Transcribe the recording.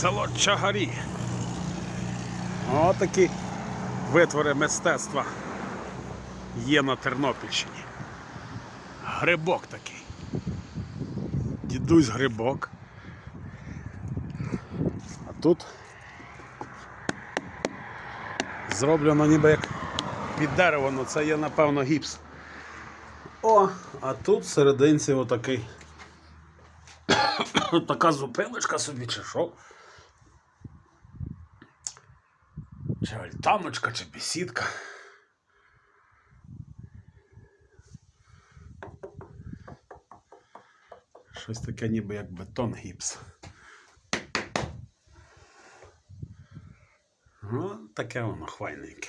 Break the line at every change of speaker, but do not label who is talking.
село Чагарі. Отакі витвори мистецтва є на Тернопільщині. Грибок такий. Дідусь грибок. А тут зроблено ніби як під дерево, ну це є напевно гіпс. О, а тут всерединці отакий. Така зупиночка собі, чи що? Чи альтаночка, чи бесідка. Щось таке ніби як бетон гіпс. Ну, таке воно хвайненьке.